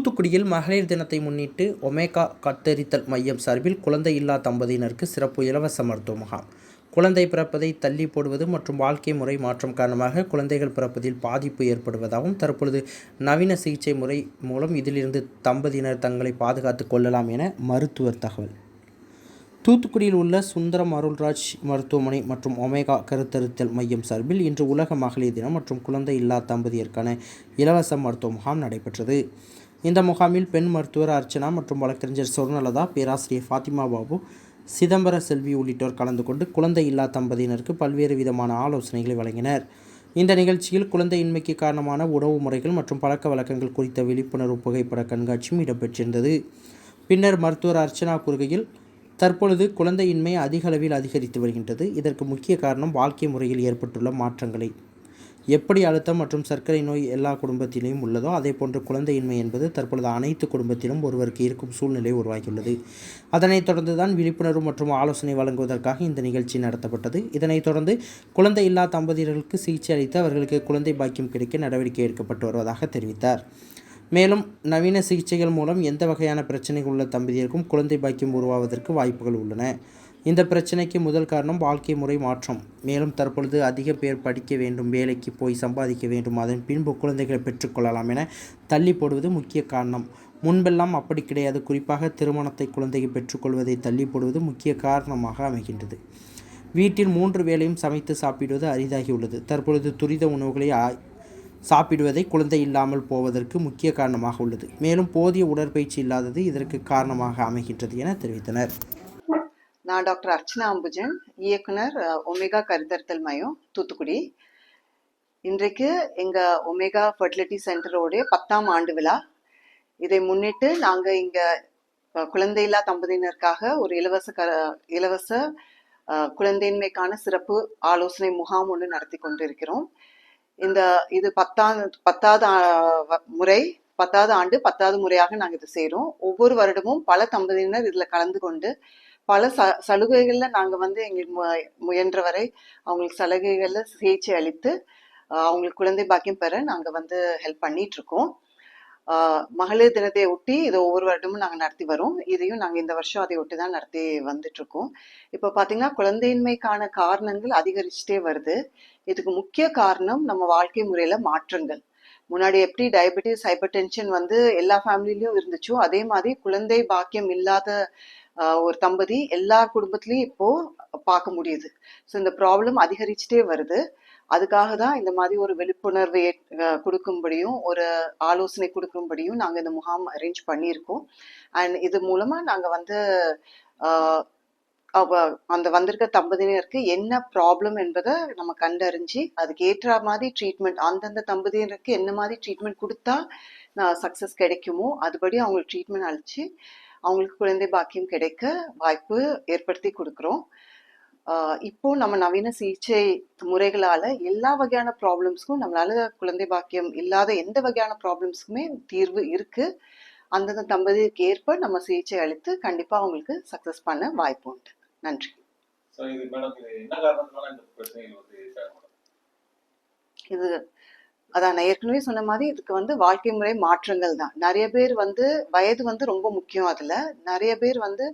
தூத்துக்குடியில் மகளிர் தினத்தை முன்னிட்டு ஒமேகா கத்தரித்தல் மையம் சார்பில் குழந்தை இல்லா தம்பதியினருக்கு சிறப்பு இலவச மருத்துவ முகாம். குழந்தை பிறப்பதை தள்ளி போடுவது மற்றும் வாழ்க்கை முறை மாற்றம் காரணமாக குழந்தைகள் பிறப்பதில் பாதிப்பு ஏற்படுவதாகவும் தற்பொழுது நவீன சிகிச்சை முறை மூலம் இதிலிருந்து தம்பதியினர் தங்களை பாதுகாத்துக் கொள்ளலாம் என மருத்துவர் தகவல். தூத்துக்குடியில் உள்ள சுந்தரம் அருள்ராஜ் மருத்துவமனை மற்றும் ஒமேகா கருத்தருத்தல் மையம் சார்பில் இன்று உலக மகளிர் தினம் மற்றும் குழந்தை இல்லா தம்பதியருக்கான இலவச மருத்துவ முகாம் நடைபெற்றது. இந்த முகாமில் பெண் மருத்துவர் அர்ச்சனா மற்றும் வழக்கறிஞர் சொர்ணலதா பேராசிரியர் ஃபாத்திமா பாபு சிதம்பர செல்வி உள்ளிட்டோர் கலந்து கொண்டு குழந்தை இல்லா தம்பதியினருக்கு பல்வேறு விதமான ஆலோசனைகளை வழங்கினர். இந்த நிகழ்ச்சியில் குழந்தையின்மைக்கு காரணமான உணவு முறைகள் மற்றும் பழக்க வழக்கங்கள் குறித்த விழிப்புணர்வு புகைப்பட கண்காட்சியும் இடம்பெற்றிருந்தது. பின்னர் மருத்துவர் அர்ச்சனா கூறுகையில் தற்பொழுது குழந்தையின்மை அதிக அளவில் அதிகரித்து வருகின்றது. இதற்கு முக்கிய காரணம் வாழ்க்கை முறையில் ஏற்பட்டுள்ள மாற்றங்களை எப்படி அழுத்தம் மற்றும் சர்க்கரை நோய் எல்லா குடும்பத்திலையும் உள்ளதோ அதே போன்று குழந்தையின்மை என்பது தற்பொழுது அனைத்து குடும்பத்திலும் ஒருவருக்கு இருக்கும் சூழ்நிலை உருவாகியுள்ளது. அதனைத் தொடர்ந்து தான் விழிப்புணர்வு மற்றும் ஆலோசனை வழங்குவதற்காக இந்த நிகழ்ச்சி நடத்தப்பட்டது. இதனைத் தொடர்ந்து குழந்தை இல்லா தம்பதியர்களுக்கு சிகிச்சை அளித்து அவர்களுக்கு குழந்தை பாக்கியம் கிடைக்க நடவடிக்கை எடுக்கப்பட்டு வருவதாக தெரிவித்தார். மேலும் நவீன சிகிச்சைகள் மூலம் எந்த வகையான பிரச்சனைகள் உள்ள தம்பதியருக்கும் குழந்தை பாக்கியம் உருவாவதற்கு வாய்ப்புகள் உள்ளன. இந்த பிரச்சனைக்கு முதல் காரணம் வாழ்க்கை முறை மாற்றம். மேலும் தற்பொழுது அதிக பேர் படிக்க வேண்டும் வேலைக்கு போய் சம்பாதிக்க வேண்டும் அதன் பின்பு குழந்தைகளை பெற்றுக்கொள்ளலாம் என தள்ளி போடுவது முக்கிய காரணம். முன்பெல்லாம் அப்படி கிடையாது. குறிப்பாக திருமணத்தை குழந்தையை பெற்றுக்கொள்வதை தள்ளி போடுவது முக்கிய காரணமாக அமைகின்றது. வீட்டில் மூன்று வேளையும் சமைத்து சாப்பிடுவது அரிதாகியுள்ளது. தற்பொழுது துரித உணவுகளை ஆ- சாப்பிடுவதை குழந்தை இல்லாமல் போவதற்கு முக்கிய காரணமாக உள்ளது. மேலும் போதிய உடற்பயிற்சி இல்லாதது இதற்கு காரணமாக அமைகின்றது என தெரிவித்தனர். நான் டாக்டர் அர்ச்சனா அம்புஜன் இயக்குனர் ஒமேகா கருத்தரித்தல் மையம் தூத்துக்குடி. இன்றைக்கு எங்கள் ஒமேகா ஃபர்டிலிட்டி சென்டரோடைய பத்தாம் ஆண்டு விழா. இதை முன்னிட்டு நாங்கள் இங்கே குழந்தையில்லா தம்பதியினருக்காக ஒரு இலவச க இலவச குழந்தையின்மைக்கான சிறப்பு ஆலோசனை முகாம் ஒன்று நடத்தி கொண்டிருக்கிறோம். இந்த இது பத்தாம் பத்தாவது முறை பத்தாவது ஆண்டு பத்தாவது முறையாக நாங்கள் இது செய்கிறோம் ஒவ்வொரு வருடமும் பல தம்பதியினர் இதில் கலந்து கொண்டு பல ச சலுகைகளில் நாங்கள் வந்து எங்களுக்கு மு- முயன்ற வரை அவங்களுக்கு சலுகைகளில் சிகிச்சை அளித்து அவங்களுக்கு குழந்தை பாக்கியம் பெற நாங்கள் வந்து ஹெல்ப் பண்ணிகிட்ருக்கோம் மகளிர் தினத்தை ஒட்டி இதை ஒவ்வொரு வருடமும் நாங்கள் நடத்தி வரோம். இதையும் நாங்கள் இந்த வருஷம் அதை ஒட்டி தான் நடத்தி வந்துட்ருக்கோம் இப்போ பார்த்தீங்கன்னா குழந்தையின்மைக்கான காரணங்கள் அதிகரிச்சுட்டே வருது. இதுக்கு முக்கிய காரணம் நம்ம வாழ்க்கை முறையில் மாற்றங்கள். முன்னாடி எப்படி டயபெட்டிஸ் ஹைப்பர் டென்ஷன் வந்து எல்லா ஃபேமிலிலையும் இருந்துச்சோ அதே மாதிரி குழந்தை பாக்கியம் இல்லாத ஒரு தம்பதி எல்லா குடும்பத்திலையும் இப்போ பார்க்க முடியுது. ஸோ இந்த ப்ராப்ளம் அதிகரிச்சுட்டே வருது. அதுக்காக தான் இந்த மாதிரி ஒரு விழிப்புணர்வு ஏற்- கொடுக்கும்படியும் ஒரு ஆலோசனை கொடுக்கும்படியும் நாங்கள் இந்த முகாம் அரேஞ்ச் பண்ணியிருக்கோம். அண்ட் இது மூலமாக நாங்கள் வந்து அந்த வந்திருக்க தம்பதியினருக்கு என்ன ப்ராப்ளம் என்பதை நம்ம கண்டறிஞ்சு அதுக்கு ஏற்ற மாதிரி ட்ரீட்மெண்ட் அந்தந்த தம்பதியினருக்கு என்ன மாதிரி ட்ரீட்மெண்ட் கொடுத்தா சக்ஸஸ் கிடைக்குமோ அதுபடி அவங்களுக்கு ட்ரீட்மெண்ட் அழிச்சு அவங்களுக்கு குழந்தை பாக்கியம் கிடைக்க வாய்ப்பு ஏற்படுத்தி கொடுக்குறோம். இப்போ நம்ம நவீன சிகிச்சை முறைகளால எல்லா வகையான ப்ராப்ளம்ஸ்க்கும் நம்மளால குழந்தை பாக்கியம் இல்லாத எந்த வகையான ப்ராப்ளம்ஸ்க்குமே தீர்வு இருக்கு. அந்தந்த தம்பதிக்கு ஏற்ப நம்ம சிகிச்சை அளித்து கண்டிப்பா அவங்களுக்கு சக்சஸ் பண்ண வாய்ப்பு உண்டு. நன்றி. இது அதான் நான் ஏற்கனவே சொன்ன மாதிரி இதுக்கு வந்து வாழ்க்கை முறை மாற்றங்கள் தான். நிறைய பேர் வந்து வயது வந்து ரொம்ப முக்கியம் அதுல. நிறைய பேர் வந்து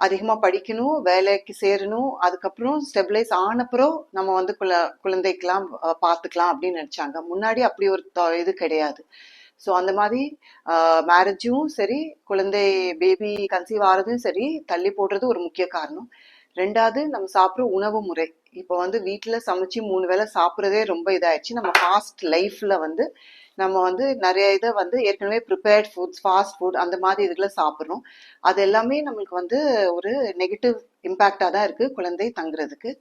அதிகமாக படிக்கணும் வேலைக்கு சேரணும் அதுக்கப்புறம் ஸ்டெபிளைஸ் ஆனப்புறம் நம்ம வந்து குழ குழந்தைக்கெல்லாம் பார்த்துக்கலாம் அப்படின்னு நினச்சாங்க. முன்னாடி அப்படி ஒரு இது கிடையாது. ஸோ அந்த மாதிரி மேரேஜும் சரி குழந்தை பேபி கன்சீவ் ஆகிறதும் சரி தள்ளி போடுறது ஒரு முக்கிய காரணம். ரெண்டாவது நம்ம சாப்பிட்ற உணவு முறை. இப்போ வந்து வீட்டில் சமைச்சு மூணு வேளை சாப்பிட்றதே ரொம்ப இதாயிடுச்சு. நம்ம ஃபாஸ்ட் லைஃப்பில் வந்து நம்ம வந்து நிறைய இதை வந்து ஏற்கனவே ப்ரிப்பேர்ட் ஃபுட்ஸ் ஃபாஸ்ட் ஃபுட் அந்த மாதிரி இதுகளை சாப்பிட்றோம். அது எல்லாமே நம்மளுக்கு வந்து ஒரு நெகட்டிவ் இம்பேக்டாக தான் இருக்குது குழந்தை தங்குறதுக்கு.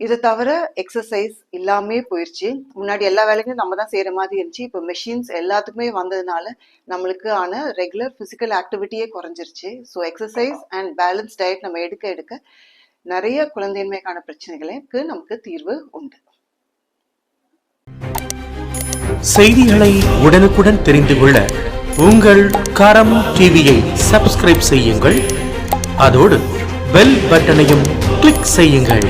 இதை தவிர எக்ஸசைஸ் இல்லாமே போயிடுச்சு முன்னாடி எல்லா வேலைகளும் நம்ம தான் செய்யற மாதிரி இருந்துச்சு. இப்போ மெஷின்ஸ் எல்லாத்துக்குமே வந்ததுனால நம்மளுக்கு ஆன ரெகுலர் ஃபிசிக்கல் ஆக்டிவிட்டியே குறைஞ்சிருச்சு. So exercise and balance diet நம்ம எடுக்க எடுக்க நிறைய குழந்தையின்மைக்கான பிரச்சனைகளுக்கு நமக்கு தீர்வு உண்டு. செய்திகளை உடனுக்குடன் தெரிந்து கொள்ள உங்கள் கரம் டிவியை சப்ஸ்கிரைப் செய்யுங்கள். அதோடு பெல் பட்டனையும் கிளிக் செய்யுங்கள்.